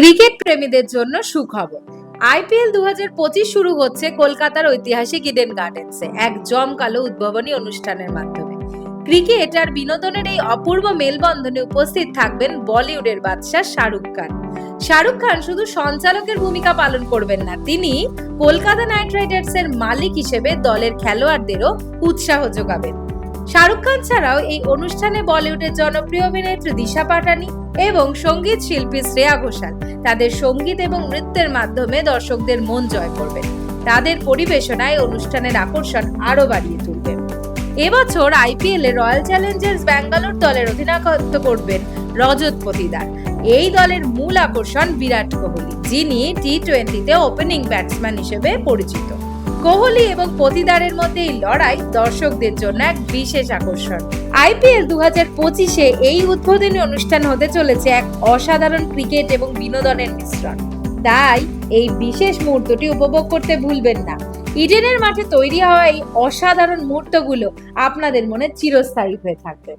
Cricket প্রেমীদের জন্য সুখবর। আইপিএল দুই হাজার পঁচিশ শুরু হচ্ছে কলকাতার ঐতিহাসিক ইডেন গার্ডেন্সে এক জমকালো উদ্ভাবনী অনুষ্ঠানের মাধ্যমে। ক্রিকেট আর বিনোদনের এই অপূর্ব মেলবন্ধনে উপস্থিত থাকবেন বলিউডের বাদশাহ শাহরুখ খান। শাহরুখ খান শুধু সঞ্চালকের ভূমিকা পালন করবেন না, তিনি কলকাতা নাইট রাইডার্সের মালিক হিসেবে দলের খেলোয়াড়দেরও উৎসাহ যোগাবেন। শাহরুখ খান ছাড়াও এই অনুষ্ঠানে বলিউডের জনপ্রিয় অভিনেত্রী দিশা পাটানি এবং সংগীত শিল্পী শ্রেয়া ঘোষাল। তাদের সংগীত এবং নৃত্যের মাধ্যমে দর্শকদের মন জয় করবেন তাদের পরিবেশনায় অনুষ্ঠানের আকর্ষণ আরও বাড়িয়ে তুলবে। এবছর আইপিএল রয়্যাল চ্যালেঞ্জার্স ব্যাঙ্গালোর দলের অধিনায়কত্ব করবেন রজত পতিদার। এই দলের মূল আকর্ষণ বিরাট কোহলি, যিনি টি টোয়েন্টিতে ওপেনিং ব্যাটসম্যান হিসেবে পরিচিত। কোহলি এবং পতিদারের মধ্যে এই লড়াই দর্শকদের জন্য এক বিশেষ আকর্ষণ। আইপিএল দু হাজার পঁচিশে এই উদ্বোধনী অনুষ্ঠান হতে চলেছে এক অসাধারণ ক্রিকেট এবং বিনোদনের মিশ্রণ। তাই এই বিশেষ মুহূর্তটি উপভোগ করতে ভুলবেন না। ইডেনের মাঠে তৈরি হওয়া এই অসাধারণ মুহূর্তগুলো আপনাদের মনে চিরস্থায়ী হয়ে থাকবে।